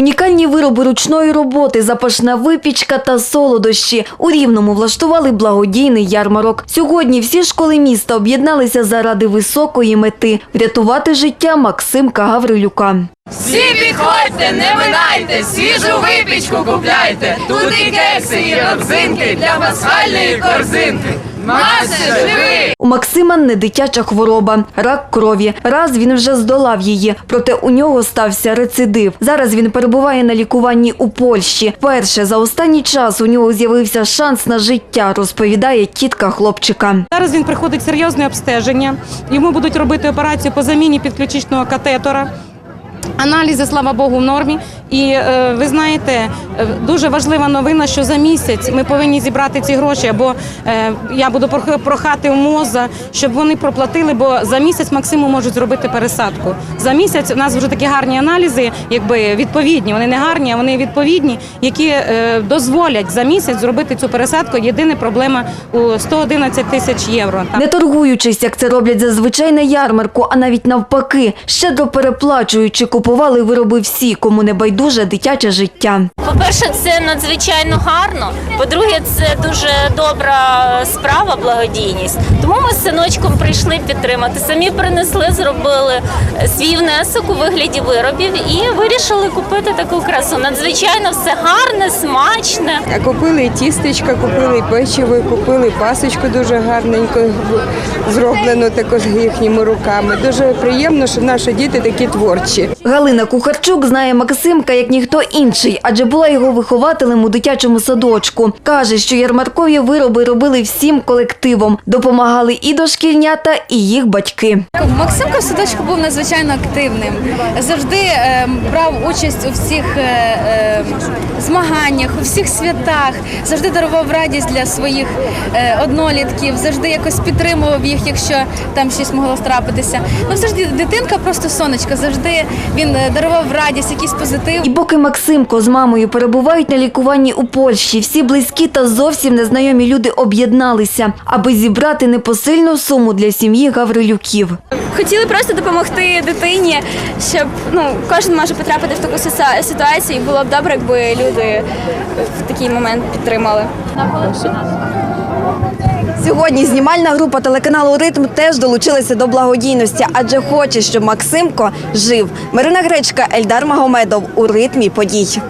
Унікальні вироби ручної роботи, запашна випічка та солодощі у Рівному влаштували благодійний ярмарок. Сьогодні всі школи міста об'єдналися заради високої мети врятувати життя Максимка Гаврилюка. Всі підходьте, не минайте, свіжу випічку купляйте. Тут і кекси, і родзинки для пасхальної корзинки. Мася, живи! У Максима не дитяча хвороба, рак крові. Раз він вже здолав її, проте у нього стався рецидив. Зараз він перебуває на лікуванні у Польщі. Перше за останній час у нього з'явився шанс на життя, розповідає тітка хлопчика. Зараз він приходить серйозне обстеження. Йому будуть робити операцію по заміні підключичного катетора. Аналізи, слава Богу, в нормі. І е, ви знаєте, е, дуже важлива новина, що за місяць ми повинні зібрати ці гроші, або е, я буду прох- прохати у МОЗа, щоб вони проплатили, бо за місяць Максиму можуть зробити пересадку. За місяць у нас вже такі гарні аналізи, якби відповідні. Вони не гарні, а вони відповідні, які дозволять за місяць зробити цю пересадку. Єдина проблема у 111 тисяч євро. Не торгуючись, як це роблять зазвичай на ярмарку, а навіть навпаки, щедро переплачуючи, купували вироби всі, кому не байдуже дитяче життя. По-перше, це надзвичайно гарно. По-друге, це дуже добра справа, благодійність. Тому ми з синочком прийшли підтримати. Самі принесли, зробили свій внесок у вигляді виробів і вирішили купити таку красу. Надзвичайно все гарне, смачне. Купили тістечка, купили печиво, купили пасочку дуже гарненько зроблено також їхніми руками. Дуже приємно, що наші діти такі творчі. Галина Кухарчук знає Максимка як ніхто інший, адже була його вихователем у дитячому садочку. Каже, що ярмаркові вироби робили всім колективом, допомагали і дошкільнята, і їх батьки. Максимко в садочку був надзвичайно активним. Завжди е, брав участь у всіх е, е, змаганнях, у всіх святах, завжди дарував радість для своїх е, однолітків, завжди якось підтримував їх, якщо там щось могло трапитися. Ну, завжди дитинка просто сонечко, завжди він е, дарував радість, якийсь позитив. І поки Максимко з мамою перебувають на лікуванні у Польщі, всі близькі та зовсім незнайомі люди об'єдналися, аби зібрати непосильну суму для сім'ї Гаврилюків. хотіли просто допомогти дитині, щоб ну кожен може потрапити в таку ситуацію. І було б добре, якби люди в такий момент підтримали. Сьогодні знімальна група телеканалу Ритм теж долучилася до благодійності, адже хоче, щоб Максимко жив. Марина Гречка, Ельдар Магомедов у ритмі подій.